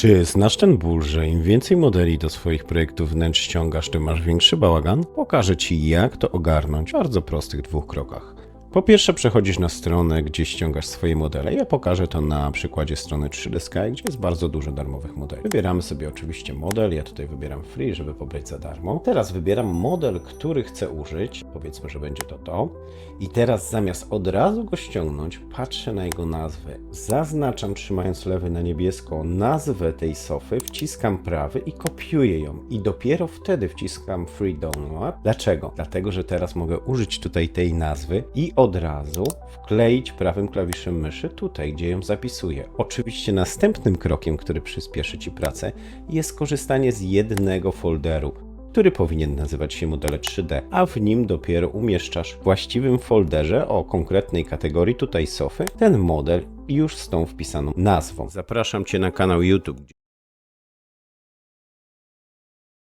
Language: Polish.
Czy znasz ten ból, że im więcej modeli do swoich projektów wnętrz ściągasz, tym masz większy bałagan? Pokażę Ci, jak to ogarnąć w bardzo prostych dwóch krokach. Po pierwsze przechodzisz na stronę, gdzie ściągasz swoje modele. Ja pokażę to na przykładzie strony 3D Sky, gdzie jest bardzo dużo darmowych modeli. Wybieramy sobie oczywiście model, ja tutaj wybieram free, żeby pobrać za darmo. Teraz wybieram model, który chcę użyć, powiedzmy, że będzie to to. I teraz zamiast od razu go ściągnąć, patrzę na jego nazwę. Zaznaczam trzymając lewy na niebiesko nazwę tej sofy, wciskam prawy i kopiuję ją. I dopiero wtedy wciskam free download. Dlaczego? Dlatego, że teraz mogę użyć tutaj tej nazwy i od razu wkleić prawym klawiszem myszy tutaj, gdzie ją zapisuję. Oczywiście następnym krokiem, który przyspieszy Ci pracę, jest korzystanie z jednego folderu który powinien nazywać się modele 3D, a w nim dopiero umieszczasz w właściwym folderze o konkretnej kategorii, tutaj sofy, ten model już z tą wpisaną nazwą. Zapraszam Cię na kanał YouTube.